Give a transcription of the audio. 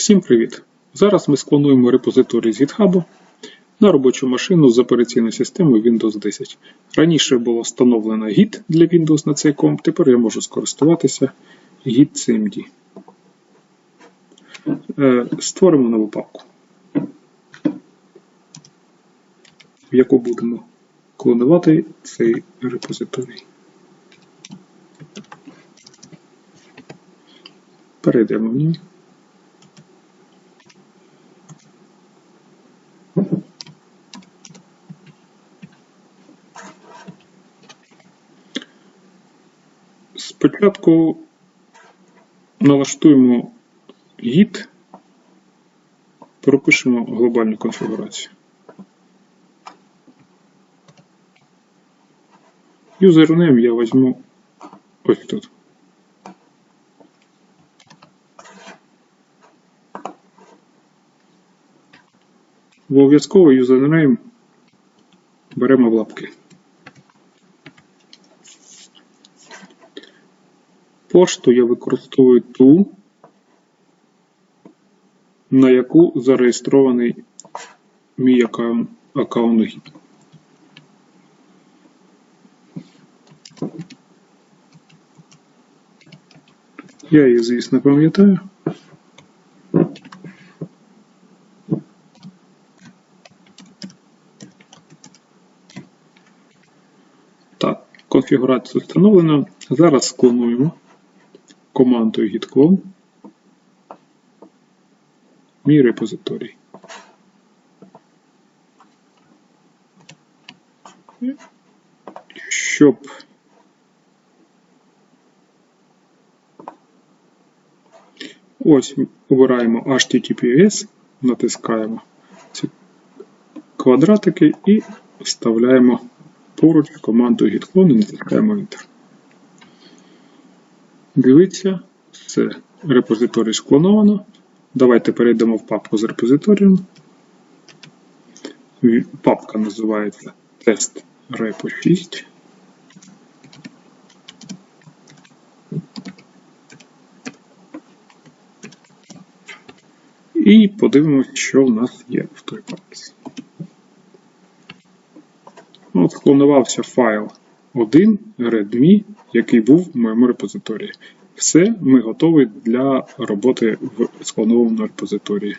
Всім привіт! Зараз ми склонуємо репозиторій з GitHub на робочу машину з операційною системою Windows 10. Раніше було встановлено Git для Windows на цей комп, тепер я можу скористуватися Git CMD. Е, Створимо нову папку, в яку будемо клонувати цей репозиторій. Перейдемо в ній. Спочатку налаштуємо git, пропишемо глобальну конфігурацію. Юзернейм я візьму ось тут. Обов'язково юзернейм беремо в лапки. Пошту я використовую ту, на яку зареєстрований мій аккаунт, Git. Я її, звісно, пам'ятаю. Так, конфігурацію встановлено. Зараз склонуємо командою git-clone мій репозиторій. Щоб ось обираємо HTTPS, натискаємо ці квадратики і вставляємо поруч команду git-clone і натискаємо Enter. Дивіться, це репозиторій склоновано. Давайте перейдемо в папку з репозиторієм. Папка називається тест repo 6. І подивимося, що в нас є в той папці. От склонувався файл 1 Redmi, який був в моєму репозиторії. Все, ми готові для роботи в склонованому репозиторії.